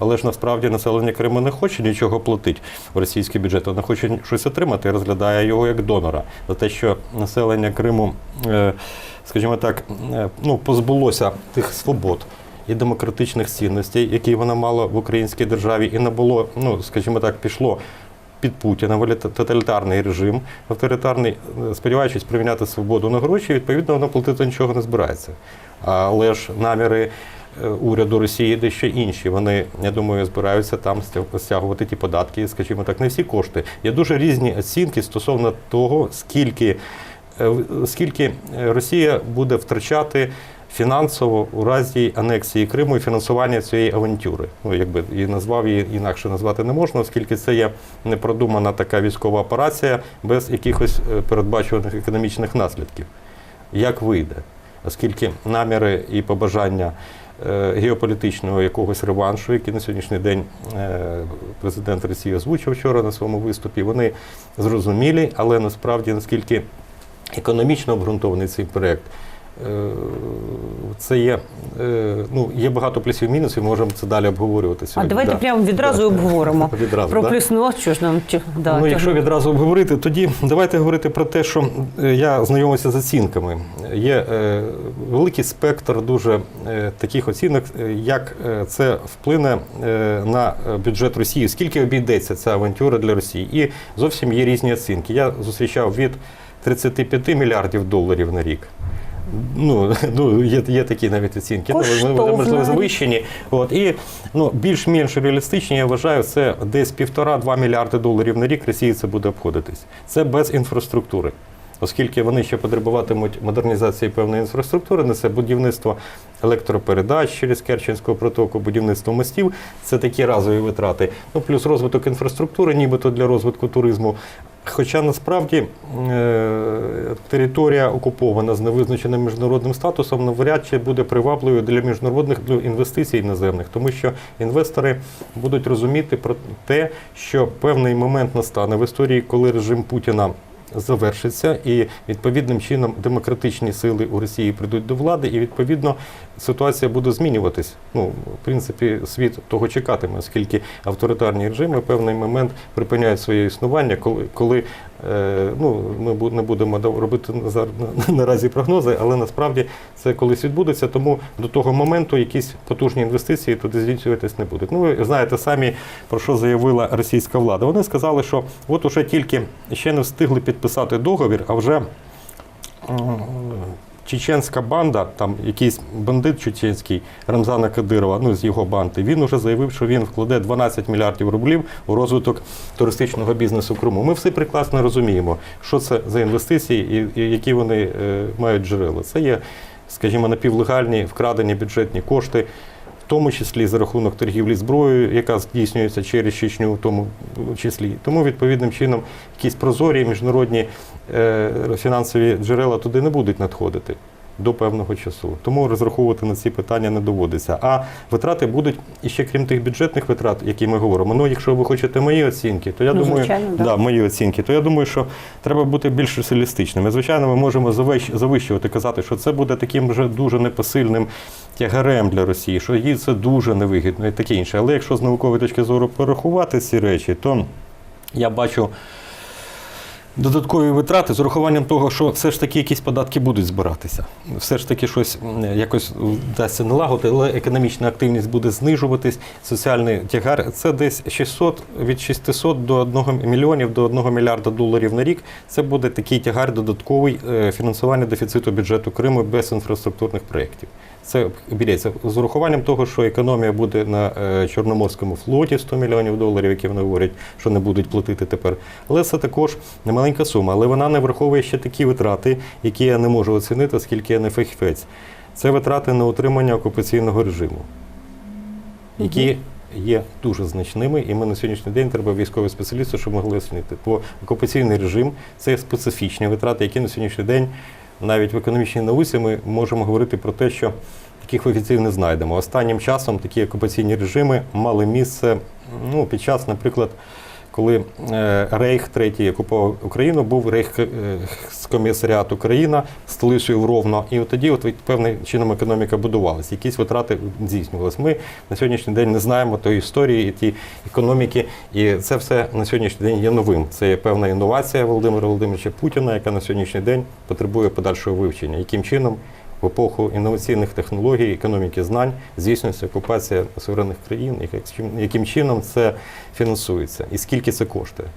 Але ж насправді населення Криму не хоче нічого платити в російський бюджет, воно хоче щось отримати і розглядає його як донора. За те, що населення Криму, е, скажімо так, е, ну, позбулося тих свобод. І демократичних цінностей, які вона мала в українській державі, і не ну скажімо так, пішло під Путіна в тоталітарний режим, авторитарний, е, сподіваючись приміняти свободу на гроші, відповідно, воно платити нічого не збирається. Але ж наміри уряду Росії дещо інші. Вони, я думаю, збираються там стяг- стягувати ті податки, скажімо так, не всі кошти. Є дуже різні оцінки стосовно того, скільки, е, скільки е, Росія буде втрачати. Фінансово у разі анексії Криму і фінансування цієї авантюри. Ну, якби і назвав її інакше назвати не можна, оскільки це є непродумана така військова операція без якихось е, передбачуваних економічних наслідків. Як вийде? Оскільки наміри і побажання е, геополітичного якогось реваншу, який на сьогоднішній день е, президент Росії озвучив вчора на своєму виступі, вони зрозумілі, але насправді наскільки економічно обґрунтований цей проєкт. Е, Це є, е, ну, є багато плюсів і мінусів, можемо це далі обговорювати А давайте Да. прямо відразу Да. обговоримо. Відразу, Про да? плюс ну, що ж нам да, ну, якщо відразу обговорити, тоді давайте говорити про те, що е, я знайомився з оцінками. Є е, великий спектр дуже е, таких оцінок, як це вплине е, на бюджет Росії, скільки обійдеться ця авантюра для Росії. І зовсім є різні оцінки. Я зустрічав від 35 мільярдів доларів на рік. Ну, ну є, є такі навіть оцінки, ну, можливо, завищені. От, і ну, більш-менш реалістичні, я вважаю, це десь півтора-два мільярди доларів на рік Росії це буде обходитись. Це без інфраструктури. Оскільки вони ще потребуватимуть модернізації певної інфраструктури, на це будівництво електропередач через Керченського протоку, будівництво мостів, це такі разові витрати. Ну плюс розвиток інфраструктури, нібито для розвитку туризму. Хоча насправді е, територія окупована з невизначеним міжнародним статусом навряд чи буде привабливою для міжнародних інвестицій іноземних, тому що інвестори будуть розуміти про те, що певний момент настане в історії, коли режим Путіна завершиться, і відповідним чином демократичні сили у Росії прийдуть до влади, і відповідно ситуація буде змінюватись. Ну, в принципі, світ того чекатиме, оскільки авторитарні режими в певний момент припиняють своє існування, коли, коли ну, ми не будемо робити наразі прогнози, але насправді це колись відбудеться, тому до того моменту якісь потужні інвестиції туди здійснюватись не будуть. Ну, ви знаєте самі, про що заявила російська влада. Вони сказали, що от уже тільки ще не встигли підписати договір, а вже чеченська банда, там якийсь бандит чеченський Рамзана Кадирова, ну з його банди, він уже заявив, що він вкладе 12 мільярдів рублів у розвиток туристичного бізнесу Криму. Ми всі прекрасно розуміємо, що це за інвестиції і, і які вони е, мають джерела. Це є, скажімо, напівлегальні вкрадені бюджетні кошти. Тому числі за рахунок торгівлі зброєю, яка здійснюється через Чечню, в тому числі. Тому відповідним чином якісь прозорі міжнародні е, фінансові джерела туди не будуть надходити до певного часу. Тому розраховувати на ці питання не доводиться. А витрати будуть і ще крім тих бюджетних витрат, які ми говоримо. Ну, якщо ви хочете мої оцінки, то я Ну, думаю, звичайно, да. да, мої оцінки, то я думаю, що треба бути більш реалістичними. Звичайно, ми можемо завищувати, казати, що це буде таким вже дуже непосильним тягарем для Росії, що їй це дуже невигідно і таке інше. Але якщо з наукової точки зору порахувати ці речі, то я бачу. Додаткові витрати з урахуванням того, що все ж таки якісь податки будуть збиратися. Все ж таки щось якось вдасться налагодити, але економічна активність буде знижуватись, соціальний тягар. Це десь 600, від 600 до 1 мільйонів до 1 мільярда доларів на рік. Це буде такий тягар додатковий е, фінансування дефіциту бюджету Криму без інфраструктурних проєктів. Це обійдеться з урахуванням того, що економія буде на е, Чорноморському флоті 100 мільйонів доларів, які вони говорять, що не будуть платити тепер. Але це також немаленька сума. Але вона не враховує ще такі витрати, які я не можу оцінити, оскільки я не фахівець. Це витрати на утримання окупаційного режиму, які є дуже значними, і ми на сьогоднішній день треба військові спеціалісти, щоб могли оцінити. Бо окупаційний режим це специфічні витрати, які на сьогоднішній день навіть в економічній науці ми можемо говорити про те, що таких фахівців не знайдемо. Останнім часом такі окупаційні режими мали місце ну, під час, наприклад, коли е, Рейх третій окупував Україну, був Рейх е, комісаріат Україна, столицею Ровно. І от тоді от, певним чином економіка будувалася. Якісь витрати здійснювалися. Ми на сьогоднішній день не знаємо тої історії і ті економіки. І це все на сьогоднішній день є новим. Це є певна інновація Володимира Володимировича Путіна, яка на сьогоднішній день потребує подальшого вивчення. Яким чином в епоху інноваційних технологій, економіки знань здійснюється окупація суверенних країн, яким чином це фінансується, і скільки це коштує.